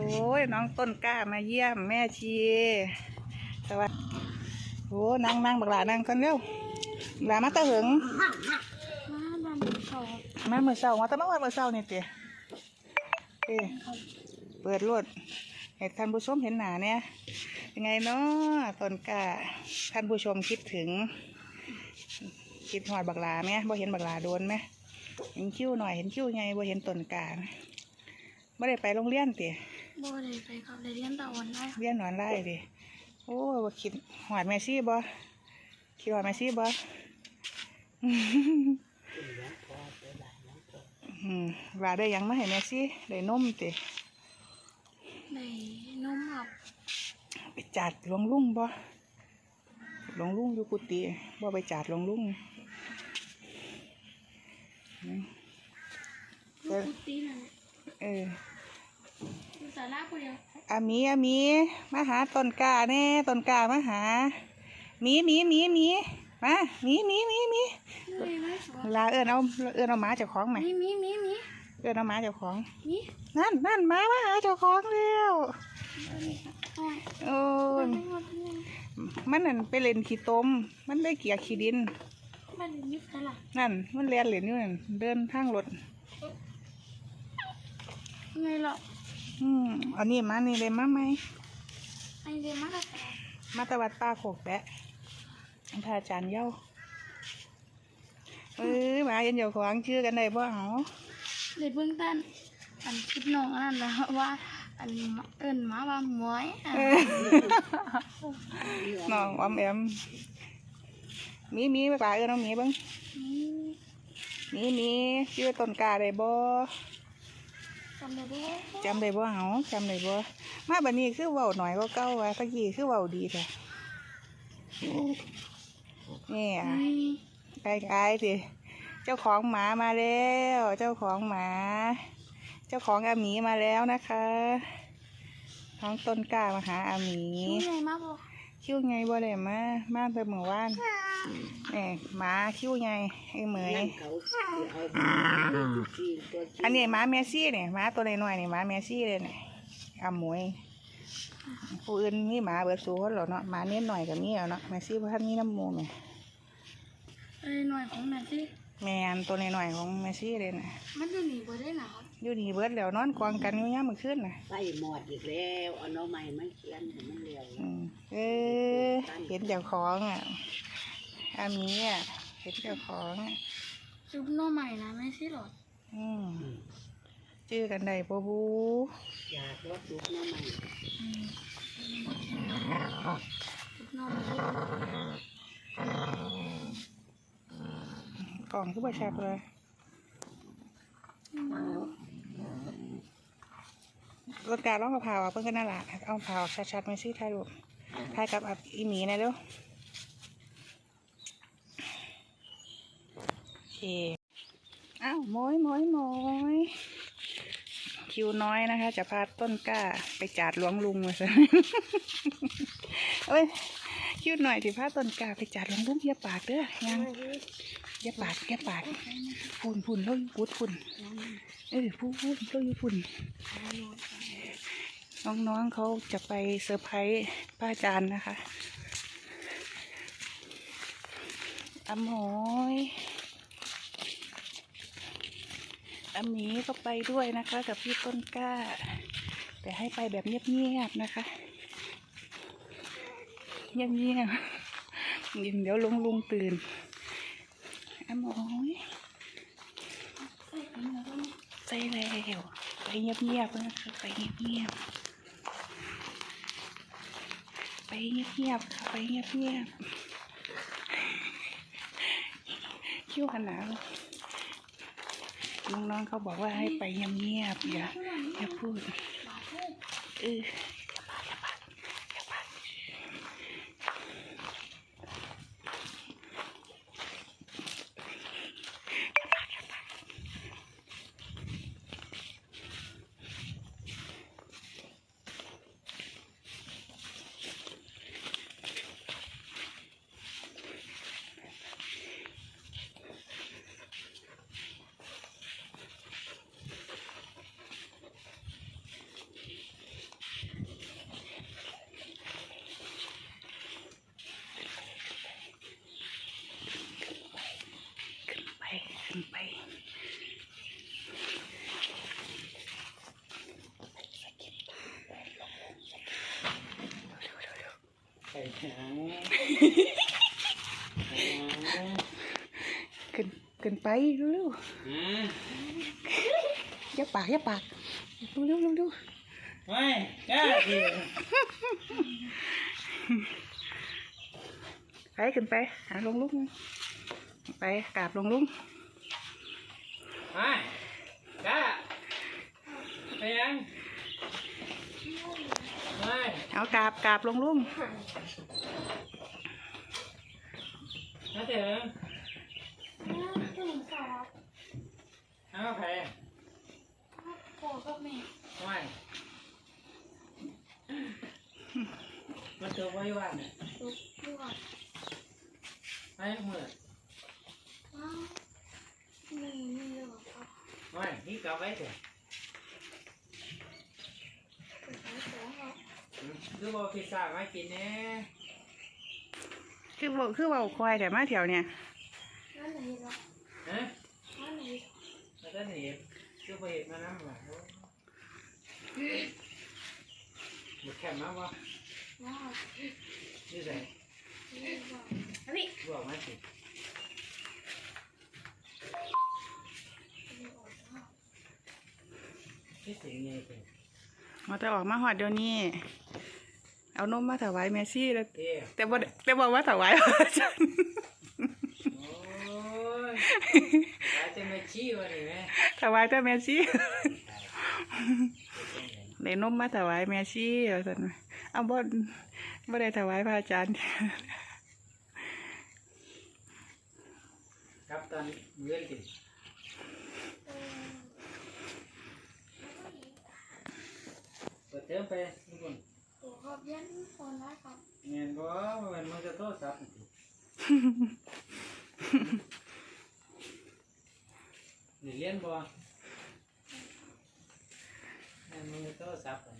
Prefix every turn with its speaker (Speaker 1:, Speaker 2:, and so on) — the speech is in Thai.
Speaker 1: อ้ยน้องต้นกล้ามาเยี่ยมแม่ชีสวัสดีโอ้นั่งนั่งบักหลานั่งก่อนเร็วหลามาตะหิง
Speaker 2: มาดันสอง
Speaker 1: มาเมื่อเช้ามาแตะเมื่อวานเมื่อเช้านี่เตี๋ยเปิดรถให้ท่านผู้ชมเห็นหนาเนี่ยยังไงเนาะต้นกล้าท่านผู้ชมคิดถึง คิดหอดบักหลาไหมบ่เห็นบักหลาโดนไหมเห็นคิ้วหน่อยเห็นคิ้วไงบ่เห็นต้นกล้าไม่ได้ไปโรงเรียนเตี๋ย
Speaker 2: โบเลยไปครับเลยเรียนตะวันได้
Speaker 1: เรียนหนอนไล่ดิโอ้บ่คิดหอดแมซี่บ่คิดหอดแมซี่บ่อืมว่าได้หยังมาให้แมซี่ได้นมติ
Speaker 2: ในนุ่มครับ
Speaker 1: ไปจัดหลวงลุงบ่หลวงลุงอยู่กุฏิบ่ไปจัดหลวงลุงอืม
Speaker 2: ลูกกุฏินั่น
Speaker 1: เออ
Speaker 2: ดู สาระคนเดียว
Speaker 1: อามีอามีมาหาต้นกล้าแน่ต้นกล้ามาหาหมีหมีหมีหมีมาหมีหมีหมีหมี
Speaker 2: นี่ไหมสอน
Speaker 1: ลาเอิ้นเอาเอิ้นเอาหมาเจ้าของไหม
Speaker 2: มีมีมีมี
Speaker 1: เอิ้นเอาหมาเจ้าของ
Speaker 2: มี
Speaker 1: นั่นนั่นหมามาหาเจ้าของแล้ว
Speaker 2: โอ้ย
Speaker 1: โอ้ยมันนั่นไปเล่นขี้ตมมันได้เกียกขี้ดิน
Speaker 2: มาดูนิดกันล่ะ
Speaker 1: นั่นมันเลียนเหรียญอยู่นั่นเดินทางรถ
Speaker 2: ไงหรอ
Speaker 1: อืมอันนี้มานี่เลยมาไหม
Speaker 2: ไอเดียมากแต่
Speaker 1: มาตะวัดป้าโขกแปะพระอาจารย์เย้าเออหมาเย็นเจ้าของชื่อกันได้บ่เอา
Speaker 2: เลยเบื้องต้นอันคิดน้องอันนั้นนะว่าอันเอิญมาว่าหมวยอะ
Speaker 1: เออน้องออมแอมมีมีไปป่าเออน้องมีเบ้างมีมีชื่อต้นกาได้บ่
Speaker 2: จำ ได้บ่
Speaker 1: จำได้บ่เหาจำได้บ่มาบัดนี้คือเว้าหน่อยก็เก่าว่าตะกี้คือเว้าดีแท้นี่
Speaker 2: นี่
Speaker 1: ใกล้ๆสิเจ้าของหมามาแล้ว เจ้าของหมา เจ้าของอาหมีมาแล้วนะคะน้องต้นกล้ามาหาอาหมี
Speaker 2: คิ้วไงมาบ่
Speaker 1: คิ้วไงบ่ได้มามาแต่เมื่อวาน นี่หมาคิ้วไงไอ้เหมยอันนี้หมาเมซี่เนี่ยหมาตัวน้อยๆนี่หมาเมซี่เลยเนี่ยอาหมวยผู้อื่นมีหมาเบิดสูคนหรอเนาะหมาเน้นหน่อยกับมีเอาเนาะเมซี่เพราะท่านมีน้ำมูกไง
Speaker 2: เอ้ยหน่อยของแม่สิ
Speaker 1: แมนตัวน้อยๆของเมซี่เลยนะ
Speaker 2: มันจะหนีบ่ได้หนาครับ
Speaker 1: อยู่ดีเบิดแล้วนอนกองกันอยู่ย่ามมื้อคืนน่ะ
Speaker 3: ไส้หมอดอีกแล้วเอาน้องใหม่มาเขียนให้มันเร็ว
Speaker 1: อืมเออเห็นเจ้าของอะ อามีอะเห็นเจ้าของอะ
Speaker 2: ซุปหน้อใหม่นะแม่สิหรอ
Speaker 1: อืมชื่อกันได้ปะบู
Speaker 3: อยากรถลูกน้องใหม่
Speaker 2: ซุปหน้อใหม่
Speaker 1: กล่องคือประชักเลย รถการร้องกระเพราอะเพิ่งก็น่ารักเอาเผาชัดๆไหมสิถ่ายรูปถ่ายกับอับอีหมีนะเด้อโอ เคอ้าวโมยโมยโมยคิวน้อยนะคะ จะพาต้นกล้าไปจาดหลวงลุงมาซะเอ้ยคิวหน่อยสิพาต้นกล้าไปจาดหลวงลุงอย่าปากเด้อยังอย่าปากอย่าปากฝุ่นฝุ่นเราอยู่ปุดฝุ่นเออพูดพูดเราอยู่ฝุ่นน้องๆเขาจะไปเซอร์ไพรส์ป้าจารย์นะคะอาหมอย อามีก็ไปด้วยนะคะ กับพี่ต้นกล้า แต่ให้ไปแบบเงียบๆนะคะเงียบๆยินเดี๋ยวลุงลุงตื่นอามอยไปแล้วไปเงียบๆนะคะไปเงียบๆไปเงียบๆค่ะไปเงียบๆคิ้วขนาด น้องๆเขาบอกว่าให้ไปเงียบๆอย่าอย่าพูดเออ ไปเร็วๆอย่าปากอย่าปากเร็วๆเร็ว
Speaker 4: ไม่กล้าดิ
Speaker 1: ๆไปขึ้นไปหาลงลุงไปกราบลงลุง
Speaker 4: ไม่กล้าไปยังไม่
Speaker 1: เอากราบกราบลงลุง
Speaker 4: มาถึง
Speaker 2: ถึงสอบ
Speaker 4: เอาแพง
Speaker 2: พ่อกับแม่
Speaker 4: ไม่ มาตัวไว้ว่าเนี่ย
Speaker 2: ลูกลูก
Speaker 4: ไอ้เมื่อ
Speaker 2: ว้าวมีมีเลยเหรอครับ
Speaker 4: ไม่ที่กลับไว้เถอะ
Speaker 2: เป็นสายสองเหรอ
Speaker 4: ดูบอกพิซซ่ามากินเนี่ย
Speaker 1: คือบอกคือเบาควายแต่มาแถวเนี่ย
Speaker 2: นั่นไหนเหรอ
Speaker 4: ฮะ
Speaker 2: นั่นไหน
Speaker 4: แล้วก็หนีดูไปเห็นมาน้ำหวานหมดแคมมากวะ
Speaker 2: ว้าว
Speaker 4: นี่ใส่
Speaker 2: นี่ว่า
Speaker 4: บอกมาสิที่สิ่งนี้เป็น
Speaker 1: มาแต่ออกมาหอดเดี๋ยวนี้ เอานมมาถวายแมซี่แล้ว
Speaker 4: เอ๊ะ
Speaker 1: แต่บ่ได้แต่บอกว่าถวายพระอาจารย์
Speaker 4: โอ้ยอาจจะไม่ชี้วันนี้ไหม
Speaker 1: ถวายแต่แมซี่ได้นมมาถวายแมซี่ว่าซั่นว่า เอาบ่บ่ได้ถวายพระอาจารย์
Speaker 4: ครับตอนเมื่อนกิน
Speaker 2: เออ
Speaker 4: เปิดเทอมไปทุกคน
Speaker 2: ตัวขอบเย็นคนละครับ
Speaker 4: เงินบ่มันมันจะโทษสับนี่เรียนบ่เงินมันจะโทษสับ